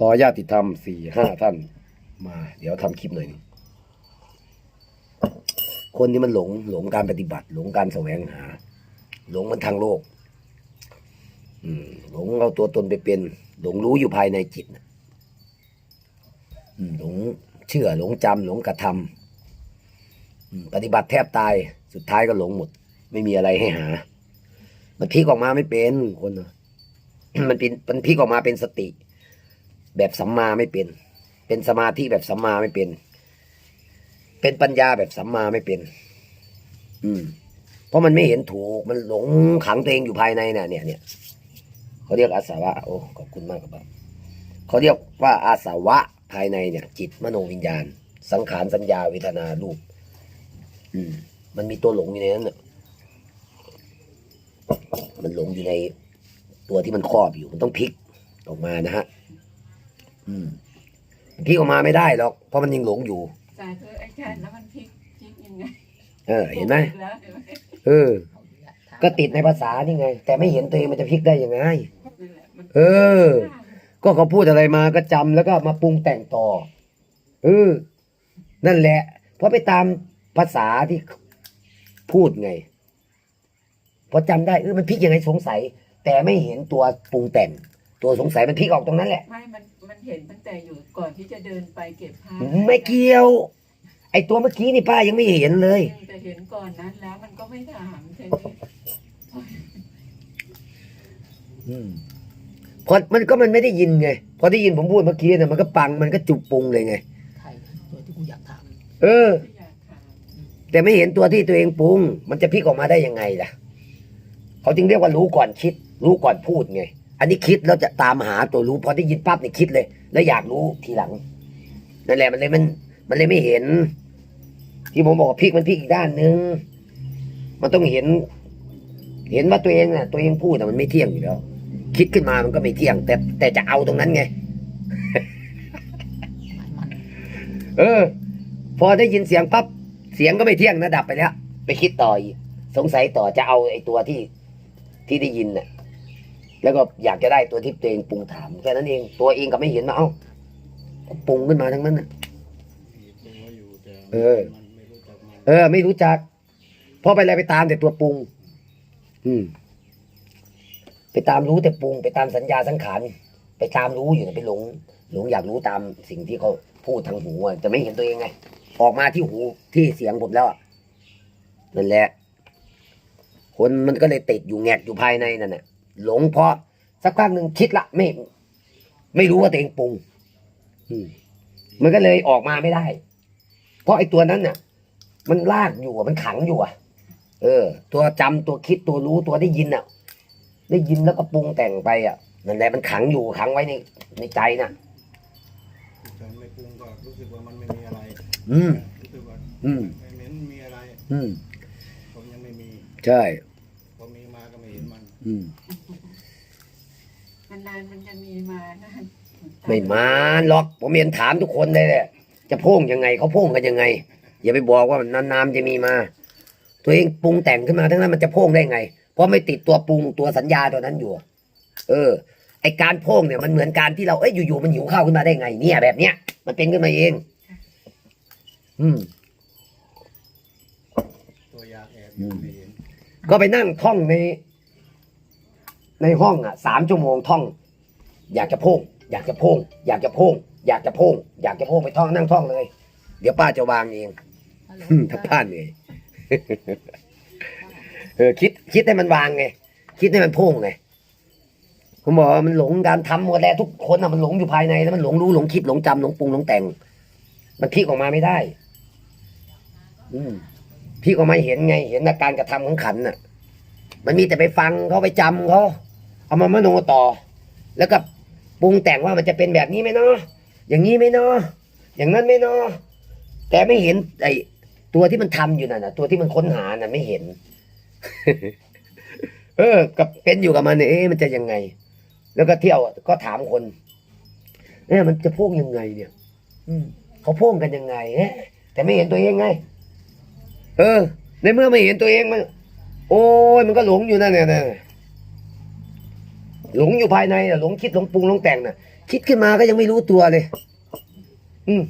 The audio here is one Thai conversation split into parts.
รอญาติธรรมสี่ห้าท่าน มา เดี๋ยวทำคลิปหน่อยนึงคนที่มันหลงหลงการปฏิบัติ หลงการแสวงหา หลงมันทางโลก อืม หลงเอาตัวตนไปเป็น หลงรู้อยู่ภายในจิตหลงเชื่อหลงจำหลงกระทำอืมปฏิบัติแทบตายสุดท้ายก็หลงหมด ไม่มีอะไรให้หา มันพลิกออกมาไม่เป็นคนมันเป็นมันพลิกออกมาเป็นสติ แบบสัมมาไม่เป็น เป็นสมาธิแบบสัมมาไม่เป็น เป็นปัญญาแบบสัมมาไม่เป็น อืม เพราะมันไม่เห็นถูก มันหลงขังตัวเองอยู่ภายในเนี่ยเนี่ยเนี่ยเขาเรียกอาสาวะ โอ้ขอบคุณมากครับเขาเรียกว่าอาสาวะภายในเนี่ย จิตมโนวิญญาณ สังขารสัญญาเวทนารูป อืม มันมีตัวหลงอยู่ในนั้นเนี่ยมันหลงอยู่ในตัวที่มันครอบอยู่ มันต้องพลิกออกมานะฮะ อืมพลิกออกมาไม่ได้หรอกเพราะมันยังหลงอยู่ สาธุอาจารย์แล้วมันพลิกพลิกยังไงเออ เห็นไหมถูกแล้วเห็นไหมเออ ก็ติดในภาษานี่ไง แต่ไม่เห็นตัวเองมันจะพลิกได้ยังไง นั่นแหละมันเออ ก็เขาพูดอะไรมาก็จำแล้วก็มาปรุงแต่งต่อเออนั่นแหละ เพราะไปตามภาษาที่พูดไง พอจำได้เออมันพลิกยังไงสงสัย แต่ไม่เห็นตัวปรุงแต่ง ตัวสงสัยมันพลิกออกตรงนั้นแหละ ไม่มันมันเห็นตั้งแต่อยู่ก่อนที่จะเดินไปเก็บผ้าไม่เกี่ยว ไอตัวเมื่อกี้นี่ป้ายังไม่เห็นเลย แต่เห็นก่อนนั้นแล้วมันก็ไม่ถามทีนี้อืมพอมันก็มันไม่ได้ยินไง พอได้ยินผมพูดเมื่อกี้เนี่ยมันก็ปังมันก็จุบปรุงเลยไงใช่ตัวที่กูอยากถามเออที่อยากถามแต่ไม่เห็นตัวที่ตัวเองปรุง มันจะพลิกออกมาได้ยังไงล่ะ เขาจึงเรียกว่ารู้ก่อนคิด รู้ก่อนพูดไง อันนี้คิดแล้วจะตามหาตัวรู้พอได้ยินปั๊บเนี่ยคิดเลย แล้วอยากรู้ทีหลังนั่นแหละมันเลยมัน มันเลยไม่เห็น ที่ผมบอกพลิกมันพลิกอีกด้านนึงมันต้องเห็น เห็นว่าตัวเองน่ะ ตัวเองพูดแต่มันไม่เที่ยงอยู่แล้ว คิดขึ้นมามันก็ไม่เที่ยง แต่แต่จะเอาตรงนั้นไง เออ พอได้ยินเสียงปั๊บเสียงก็ไม่เที่ยงนะดับไปแล้ว ไปคิดต่ออีกสงสัยต่อจะเอาไอ้ตัวที่ที่ได้ยินน่ะ แล้วก็อยากจะได้ตัวที่ตัวเองปรุงถามแค่นั้นเองตัวเองก็ไม่เห็นมาเอ้าปรุงขึ้นมาทั้งนั้นน่ะ เออ เออ ไม่รู้จักเพราะไปอะไรไปตามแต่ตัวปรุง อืม ไปตามรู้แต่ปรุง ไปตามสัญญาสังขารไปตามรู้อยู่นะไปหลงหลงอยากรู้ตามสิ่งที่เขาพูดทางหูอะแต่ไม่เห็นตัวเองไง ออกมาที่หูที่เสียงผมแล้วอะนั่นแหละคนมันก็เลยติดอยู่แงกอยู่ภายในนั่นน่ะ หลงเพราะสักพักหนึ่งคิดละไม่ ไม่รู้ว่าตัวเองปรุงอืมมันก็เลยออกมาไม่ได้ เพราะไอ้ตัวนั้นน่ะมันลากอยู่อะมันขังอยู่อะ เออ ตัวจำตัวคิดตัวรู้ตัวได้ยินอะ ได้ยินแล้วก็ปรุงแต่งไปอะนั่นแหละมันขังอยู่ขังไว้ในในใจน่ะฉันไม่ปรุงก็รู้สึกว่ามันไม่มีอะไร อืมรู้สึกว่าอืมไม่เหม็นมีอะไร อืมผมยังไม่มี ใช่พอมีมาก็ไม่เห็นมัน อืม นานๆมันจะมีมานะไม่มาหรอกผมเห็นถามทุกคนเลยแหละจะโพ่งยังไงเขาโพ่งกันยังไง อย่าไปบอกว่านานๆจะมีมา ตัวเองปรุงแต่งขึ้นมาทั้งนั้นมันจะโพ่งได้ไง เพราะไม่ติดตัวปรุงตัวสัญญาตัวนั้นอยู่ เออ ไอการโพ่งเนี่ยมันเหมือนการที่เราเอ้ยอยู่ๆมันหิวข้าวขึ้นมาได้ไง เนี่ย แบบเนี้ยมันเป็นขึ้นมาเอง อืมตัวอยากแอบอยู่ไม่เห็นก็ไปนั่งท่องใน ในห้องอะสามชั่วโมงท่อง อยากจะโพ่งอยากจะโพ่งอยากจะโพ่งอยากจะโพ่งอยากจะโพ่งไปท่องนั่งท่องเลย เดี๋ยวป้าจะวางเองฮัลโหลอืมถ้าป้าเหนื่อยเออคิดคิดให้มันวางไงคิดให้มันโพ่งไงผมบอกว่ามันหลงการทำหมดแล้วทุกคนอะมันหลงอยู่ภายในแล้วมันหลงรู้หลงคิดหลงจำหลงปรุงหลงแต่ง มันพลิกออกมาไม่ได้ อืมพลิกออกมาเห็นไง เห็นอาการกระทำของขันน่ะ มันมีแต่ไปฟังเขาไปจำเขา เอามามโนต่อ แล้วก็ปรุงแต่งว่ามันจะเป็นแบบนี้ไหมเนาะอย่างนี้ไหมเนาะอย่างนั้นไหมเนาะแต่ไม่เห็นไอ้ตัวที่มันทำอยู่นั่นน่ะตัวที่มันค้นหาน่ะไม่เห็น เออ กับเป็นอยู่กับมันเนี่ยเอ๊ะมันจะยังไง แล้วก็เที่ยวก็ถามคนเอ๊ะมันจะพ่งยังไง เนี่ย อืมเขาพ่งกันยังไงเอ๊ะแต่ไม่เห็นตัวเองไง เออ ในเมื่อไม่เห็นตัวเองมัน โอ้ยมันก็หลงอยู่นั่นเนี่ยนะ หลงอยู่ภายในน่ะหลงคิดหลงปรุงหลงแต่งน่ะ คิดขึ้นมาก็ยังไม่รู้ตัวเลย อืม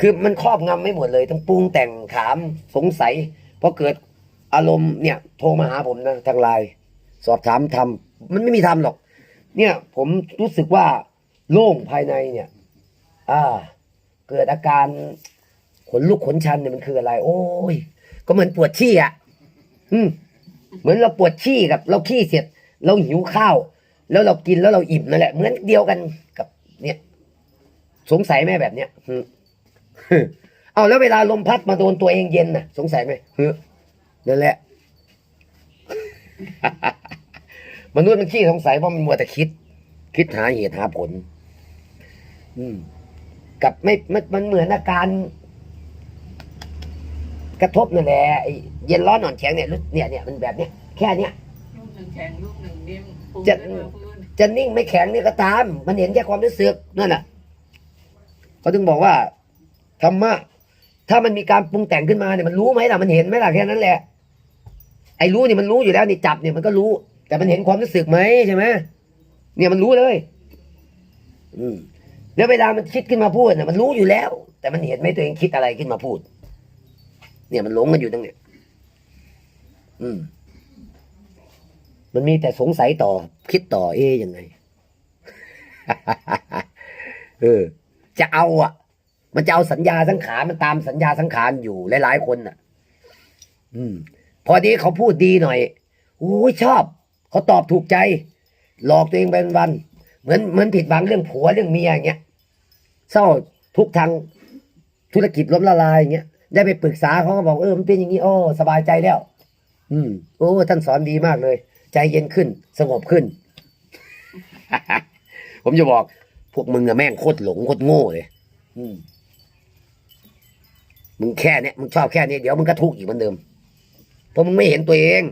คือมันครอบงำไม่หมดเลยต้องปรุงแต่งถามสงสัยพอเกิดอารมณ์เนี่ย โทรมาหาผมนะทางไลน์สอบถามทำมันไม่มีทำหรอก เนี่ย ผมรู้สึกว่าโล่งภายในเนี่ย อ่า เกิดอาการขนลุกขนชันเนี่ยมันคืออะไร โอ้ย ก็เหมือนปวดขี้อะ อืม เหมือนเราปวดขี้กับ เราขี้เสร็จ เราหิวข้าว แล้วเรากินแล้วเราอิ่มนั่นแหละ เหมือนเดียวกันกับเนี่ย สงสัยไหมแบบเนี้ยอืมเอาแล้วเวลาลมพัดมาโดนตัวเองเย็นน่ะ สงสัยไหมเฮ้นั่นแหละ มนุษย์มันขี้สงสัยเพราะมันมัวแต่คิด คิดหาเหตุหาผล อืม กับไม่มันเหมือนอาการกระทบนั่นแหละเย็นร้อนหนอนแข็งเนี่ยเนี่ยเนี่ยมันแบบเนี้ยแค่เนี้ย หนึ่งแข็งลูกหนึ่งนิ่มปรุงจะขึ้นมาพื้นจะนิ่งไม่แข็งนี่ก็ตาม มันเห็นแค่ความรู้สึกนั่นน่ะเขาถึงบอกว่าธรรมะถ้ามันมีการปรุงแต่งขึ้นมาเนี่ยมันรู้ไหมล่ะมันเห็นไหมล่ะแค่นั้นแหละ ไอ้รู้นี่มันรู้อยู่แล้วนี่จับเนี่ยมันก็รู้ แต่มันเห็นความรู้สึกไหมใช่ไหมเนี่ยมันรู้เลย อืมแล้วเวลามันคิดขึ้นมาพูดเนี่ยมันรู้อยู่แล้ว แต่มันเห็นไหมตัวเองคิดอะไรขึ้นมาพูด เนี่ยมันหลงกันอยู่ตรงเนี้ยอืม มันมีแต่สงสัยต่อ คิดต่อเอ๊ยังไง เออ จะเอาอะ มันจะเอาสัญญาสังขารมันตามสัญญาสังขารอยู่หลายๆคนน่ะ อืม พอดีเขาพูดดีหน่อยโอ้ยชอบ เขาตอบถูกใจ หลอกตัวเองเป็นวัน เหมือนเหมือนผิดหวังเรื่องผัวเรื่องเมียอย่างเงี้ยเศร้าทุกทางธุรกิจล้มละลายอย่างเงี้ยได้ไปปรึกษาเขาก็บอกเออมันเป็นอย่างนี้โอ้สบายใจแล้ว อืม โอ้ท่านสอนดีมากเลย ใจเย็นขึ้น สงบขึ้น ผมจะบอก พวกมึงอะแม่งโคตรหลงโคตรโง่เลยมึงแค่เนี้ยมึงชอบแค่นี้เดี๋ยวมึงก็ทุกข์อีกเหมือนเดิม เพราะมึงไม่เห็นตัวเอง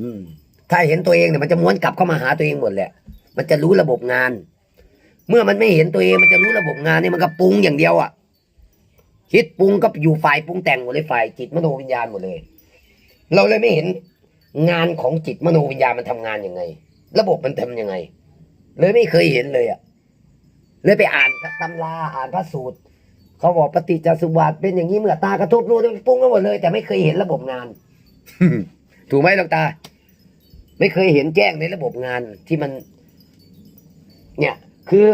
อืม ถ้าเห็นตัวเองเนี่ยมันจะม้วนกลับเข้ามาหาตัวเองหมดแหละ มันจะรู้ระบบงาน เมื่อมันไม่เห็นตัวเอง มันจะรู้ระบบงานนี่มันก็ปรุงอย่างเดียวอะ คิดปรุงก็อยู่ฝ่ายปรุงแต่งหมดเลยฝ่ายจิตมโนวิญญาณหมดเลย เราเลยไม่เห็นงานของจิตมโนวิญญาณมันทำงานยังไง ระบบมันทำยังไง เลยไม่เคยเห็นเลยอะเลยไปอ่านตำราอ่านพระสูตรเขาบอกปฏิจจสุบาทเป็นอย่างนี้เมื่อตากระทบรู้ปรุงกันหมดเลย แต่ไม่เคยเห็นระบบงาน ถูกไหมหลวงตา ไม่เคยเห็นแจ้งในระบบงานที่มัน เนี่ย คือ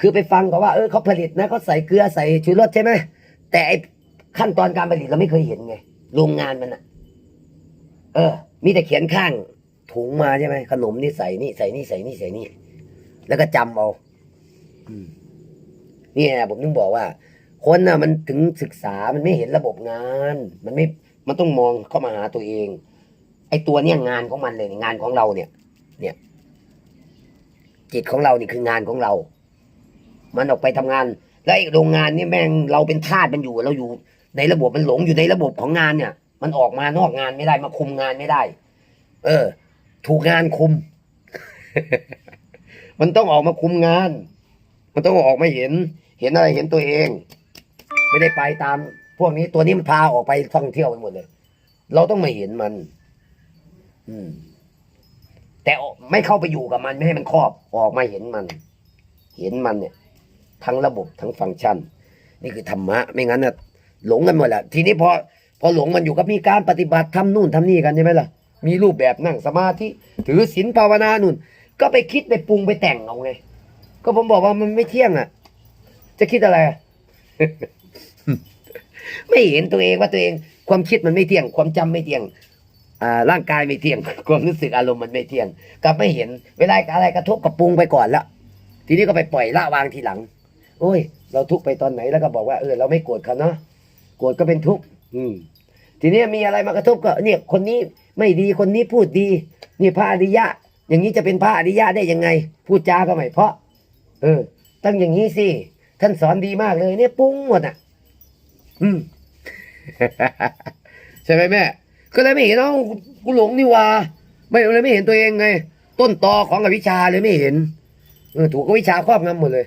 คือไปฟังเขาว่าเออเขาผลิตนะเขาใส่เกลือใส่ชูรสใช่ไหมแต่ไอขั้นตอนการผลิตเราไม่เคยเห็นไงโรงงานมันอะเออ มีแต่เขียนข้างถุงมาใช่ไหมขนมนี่ใส่นี่ใส่นี่ใส่นี่ใส่นี่แล้วก็จำเอาอืมนี่ไงผมถึงบอกว่า คนน่ะ มันถึงศึกษามันไม่เห็นระบบงาน มันไม่มันต้องมองเข้ามาหาตัวเอง ไอตัวเนี้ยงานของมันเลยงานของเราเนี่ย เนี่ยจิตของเรานี่คืองานของเรา มันออกไปทำงาน แล้วไอ้โรงงานนี่แม่งเราเป็นทาสมันอยู่เราอยู่ในระบบมันหลงอยู่ในระบบของงานเนี่ย มันออกมานอกงานไม่ได้มาคุมงานไม่ได้ เออ ถูกงานคุม มันต้องออกมาคุมงาน มันต้องออกมาเห็น เห็นอะไรเห็นตัวเอง ไม่ได้ไปตาม พวกนี้ตัวนี้มันพาออกไปท่องเที่ยวไปหมดเลย เราต้องมาเห็นมัน อืม แต่ไม่เข้าไปอยู่กับมันไม่ให้มันครอบออกมาเห็นมัน เห็นมันเนี่ย ทั้งระบบทั้งฟังก์ชัน นี่คือธรรมะไม่งั้นน่ะหลงกันหมดแหละทีนี้พอพอหลงมันอยู่ก็มีการปฏิบัติทำนู่นทำนี่กันใช่ไหมล่ะมีรูปแบบนั่งสมาธิถือศีลภาวนานู่น ก็ไปคิดไปปรุงไปแต่งเอาไง ก็ผมบอกว่ามันไม่เที่ยงอะ จะคิดอะไรอะไม่เห็นตัวเองว่าตัวเอง ความคิดมันไม่เที่ยง ความจำไม่เที่ยงอ่าร่างกายไม่เที่ยง ความรู้สึกอารมณ์มันไม่เที่ยงกลับไม่เห็น เวลาอะไรกระทบกับปรุงไปก่อนแล้วทีนี้ก็ไปปล่อยละวางทีหลัง โอ้ย เราทุกข์ไปตอนไหนแล้วก็บอกว่าเออเราไม่โกรธเขาเนาะโกรธก็เป็นทุกข์อืม ทีนี้มีอะไรมากระทบก็เนี่ยคนนี้ไม่ดีคนนี้พูดดี นี่พระอริยะ อย่างนี้จะเป็นพระอริยะได้ยังไง พูดจาก็ไม่เพราะ เออตั้งอย่างนี้สิท่านสอนดีมากเลย เนี่ยปรุงหมดอะ อืมใช่ไหมแม่ ก็เลยไม่เห็นเอ้ากูหลงนี่หว่าไม่เลยไม่เห็นตัวเองไง ต้นตอของอวิชชาเลยไม่เห็นเออถูกอวิชชาครอบงำหมดเลย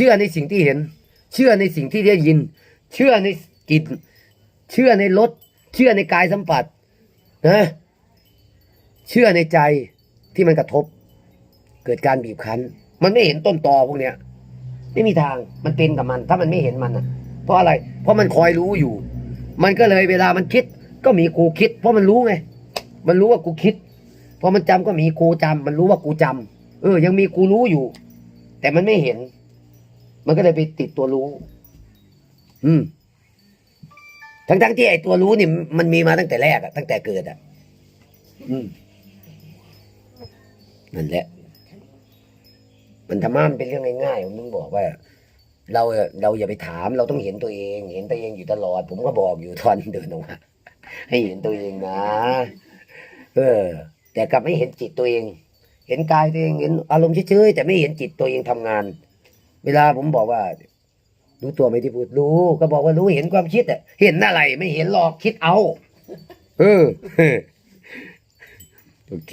เชื่อในสิ่งที่เห็น เชื่อในสิ่งที่ได้ยิน เชื่อในกลิ่นเชื่อในรสเชื่อในกายสัมผัสนะเชื่อในใจที่มันกระทบ เกิดการบีบคั้น มันไม่เห็นต้นตอพวกเนี้ย ไม่มีทางมันเป็นกับมัน ถ้ามันไม่เห็นมันอะ เพราะอะไร เพราะมันคอยรู้อยู่ มันก็เลยเวลามันคิด ก็มีกูคิด เพราะมันรู้ไงมันรู้ว่ากูคิดพอมันจำก็มีกูจำมันรู้ว่ากูจำเออ ยังมีกูรู้อยู่ แต่มันไม่เห็น มันก็เลยไปติดตัวรู้ อืม ทั้งๆที่ไอ้ตัวรู้นี่มันมีมาตั้งแต่แรกอะตั้งแต่เกิดอะอืมนั่นแหละ มันธรรมะมันเป็นเรื่องง่ายๆผมถึงบอกว่า เราเราอย่าไปถาม เราต้องเห็นตัวเอง เห็นตัวเองอยู่ตลอด ผมก็บอกอยู่ตอนเดินออกมาให้เห็นตัวเองนะ เออ แต่กลับไม่เห็นจิตตัวเอง เห็นกายตัวเองเห็นอารมณ์เฉยๆแต่ไม่เห็นจิตตัวเองทำงาน เวลาผมบอกว่า รู้ตัวไหมที่พูดรู้ ก็บอกว่ารู้เห็นความคิดอะเห็นอะไร ไม่เห็นหรอกคิดเอา เออโอเค